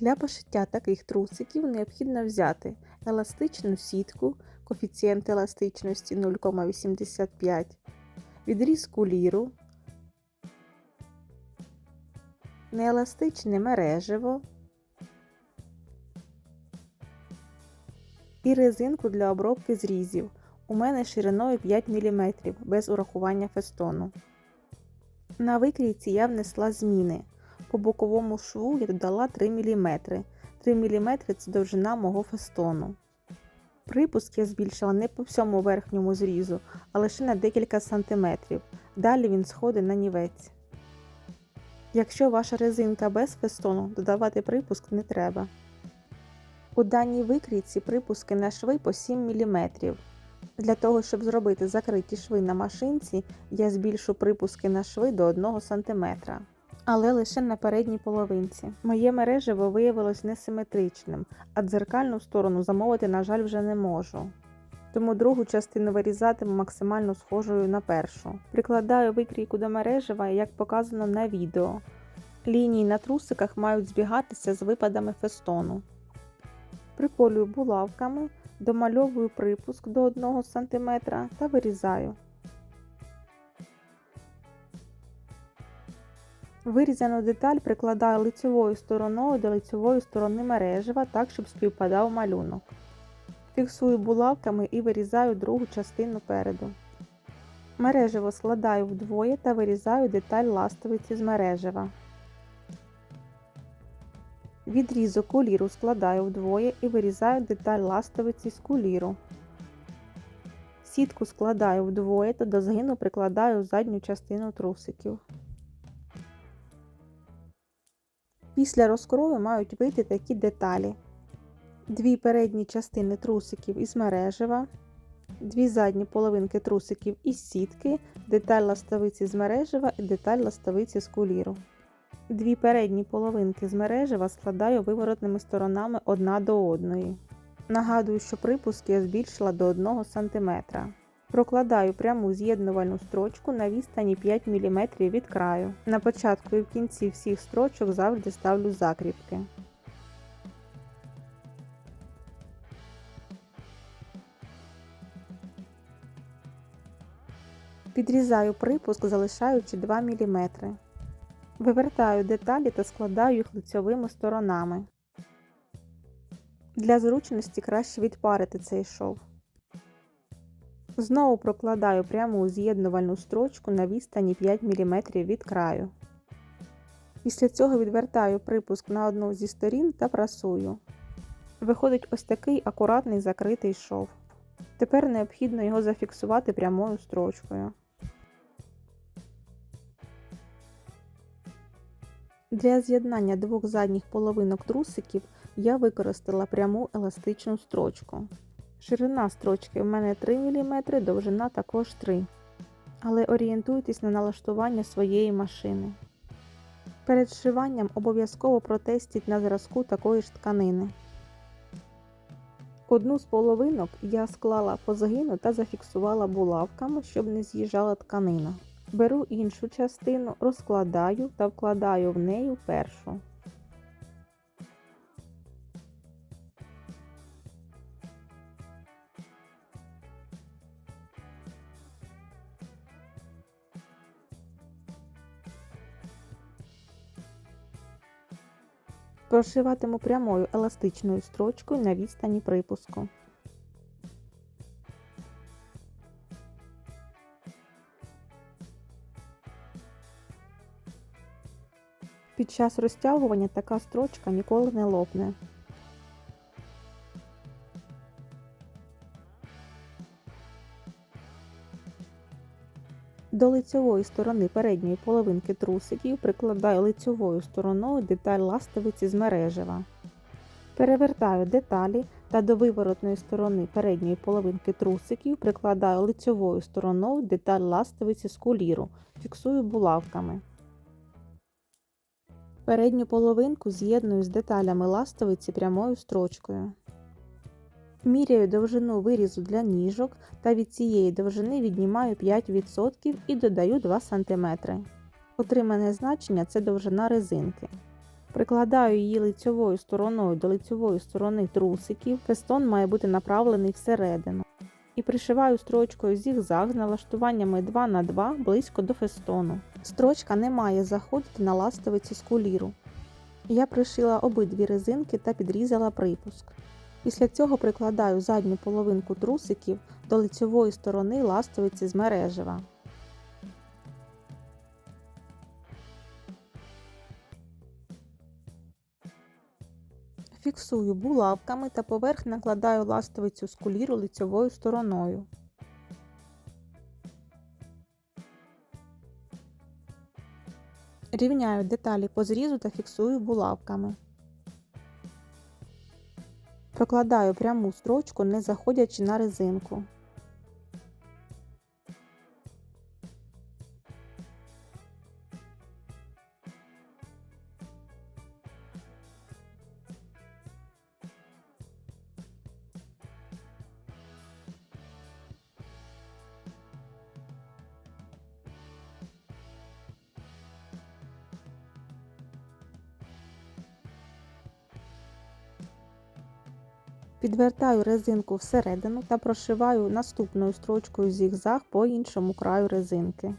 Для пошиття таких трусиків необхідно взяти еластичну сітку, коефіцієнт еластичності 0,85, відріз куліру, нееластичне мережево і резинку для обробки зрізів. У мене шириною 5 мм без урахування фестону. На викрійці я внесла зміни. По боковому шву я додала 3 мм. 3 мм це довжина мого фестону. Припуск я збільшила не по всьому верхньому зрізу, а лише на декілька сантиметрів. Далі він сходить на нівець. Якщо ваша резинка без фестону, додавати припуск не треба. У даній викрійці припуски на шви по 7 мм. Для того, щоб зробити закриті шви на машинці, я збільшу припуски на шви до 1 см. Але лише на передній половинці. Моє мережево виявилось несиметричним, а дзеркальну сторону замовити, на жаль, вже не можу. Тому другу частину вирізатиму максимально схожою на першу. Прикладаю викрійку до мережева, як показано на відео. Лінії на трусиках мають збігатися з випадами фестону. Приколюю булавками, домальовую припуск до 1 см та вирізаю. Вирізану деталь прикладаю лицевою стороною до лицевої сторони мережева так, щоб співпадав малюнок. Фіксую булавками і вирізаю другу частину переду. Мережево складаю вдвоє та вирізаю деталь ластовиці з мережева. Відрізок куліру складаю вдвоє і вирізаю деталь ластовиці з куліру. Сітку складаю вдвоє та до згину прикладаю задню частину трусиків. Після розкрою мають вийти такі деталі: дві передні частини трусиків із мережева, дві задні половинки трусиків із сітки, деталь ластовиці з мережева і деталь ластовиці з куліру. Дві передні половинки з мережева складаю виворотними сторонами одна до одної. Нагадую, що припуски я збільшила до 1 см. Прокладаю пряму з'єднувальну строчку на відстані 5 мм від краю. На початку і в кінці всіх строчок завжди ставлю закріпки. Підрізаю припуск, залишаючи 2 мм. Вивертаю деталі та складаю їх лицьовими сторонами. Для зручності краще відпарити цей шов. Знову прокладаю пряму з'єднувальну строчку на відстані 5 мм від краю. Після цього відвертаю припуск на одну зі сторін та прасую. Виходить ось такий акуратний закритий шов. Тепер необхідно його зафіксувати прямою строчкою. Для з'єднання двох задніх половинок трусиків я використала пряму еластичну строчку. Ширина строчки в мене 3 мм, довжина також 3 Але орієнтуйтесь на налаштування своєї машини. Перед зшиванням обов'язково протестіть на зразку такої ж тканини. Одну з половинок я склала по згину та зафіксувала булавками, щоб не з'їжджала тканина. Беру іншу частину, розкладаю та вкладаю в неї першу. Прошиватиму прямою еластичною строчкою на відстані припуску. Під час розтягування така строчка ніколи не лопне. До лицьової сторони передньої половинки трусиків прикладаю лицьовою стороною деталь ластовиці з мережева. Перевертаю деталі та до виворотної сторони передньої половинки трусиків прикладаю лицьовою стороною деталь ластовиці з куліру, фіксую булавками. Передню половинку з'єдную з деталями ластовиці прямою строчкою. Міряю довжину вирізу для ніжок та від цієї довжини віднімаю 5% і додаю 2 см. Отримане значення це довжина резинки. Прикладаю її лицьовою стороною до лицьової сторони трусиків. Фестон має бути направлений всередину. І пришиваю строчкою зігзаг з налаштуваннями 2 на 2 близько до фестону. Строчка не має заходити на ластовиці з куліру. Я пришила обидві резинки та підрізала припуск. Після цього прикладаю задню половинку трусиків до лицьової сторони ластовиці з мережева. Фіксую булавками та поверх накладаю ластовицю з куліру лицьовою стороною. Рівняю деталі по зрізу та фіксую булавками. Прокладаю пряму строчку, не заходячи на резинку. Підвертаю резинку всередину та прошиваю наступною строчкою зігзаг по іншому краю резинки.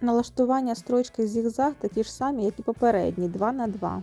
Налаштування строчки зігзаг такі ж самі, як і попередні 2 на 2.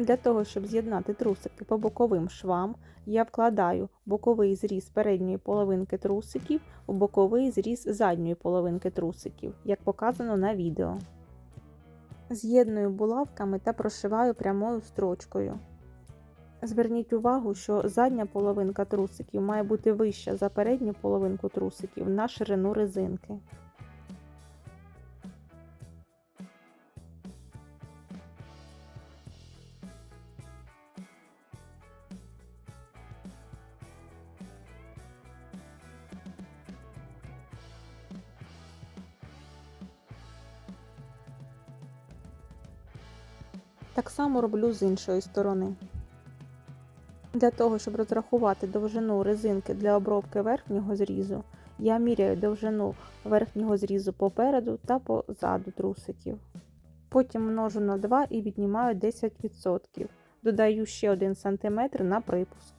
Для того, щоб з'єднати трусики по боковим швам, я вкладаю боковий зріз передньої половинки трусиків у боковий зріз задньої половинки трусиків, як показано на відео. З'єдную булавками та прошиваю прямою строчкою. Зверніть увагу, що задня половинка трусиків має бути вища за передню половинку трусиків на ширину резинки. Так само роблю з іншої сторони. Для того, щоб розрахувати довжину резинки для обробки верхнього зрізу, я міряю довжину верхнього зрізу попереду та позаду трусиків. Потім множу на 2 і віднімаю 10%. Додаю ще 1 см на припуск.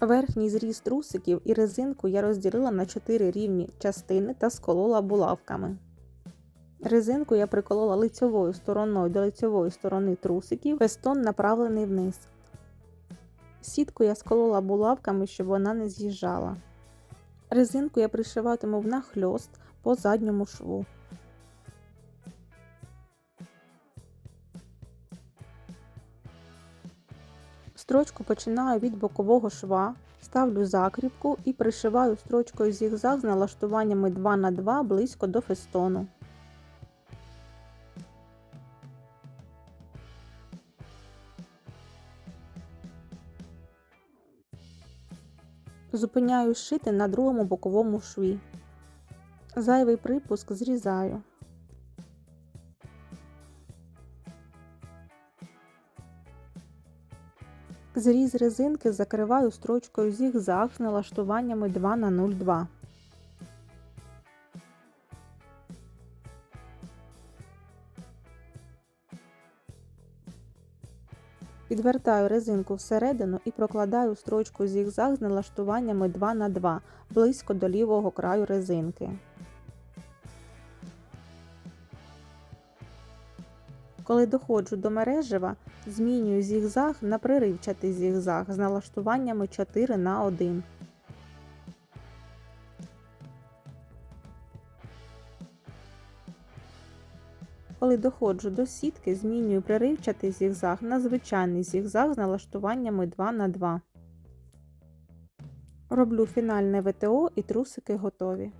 Верхній зріз трусиків і резинку я розділила на 4 рівні частини та сколола булавками. Резинку я приколола лицьовою стороною до лицьової сторони трусиків, фестон направлений вниз. Сітку я сколола булавками, щоб вона не з'їжджала. Резинку я пришиватиму внахльост по задньому шву. Строчку починаю від бокового шва, ставлю закріпку і пришиваю строчкою зігзаг з налаштуваннями 2 на 2 близько до фестону. Зупиняю шити на другому боковому шві. Зайвий припуск зрізаю. Зріз резинки закриваю строчкою зігзаг з налаштуваннями 2 на 0,2. Підвертаю резинку всередину і прокладаю строчку зігзаг з налаштуваннями 2 на 2 близько до лівого краю резинки. Коли доходжу до мережева, змінюю зігзаг на приривчатий зігзаг з налаштуваннями 4 на 1. Коли доходжу до сітки, змінюю приривчатий зігзаг на звичайний зігзаг з налаштуваннями 2 на 2 Роблю фінальне ВТО і трусики готові.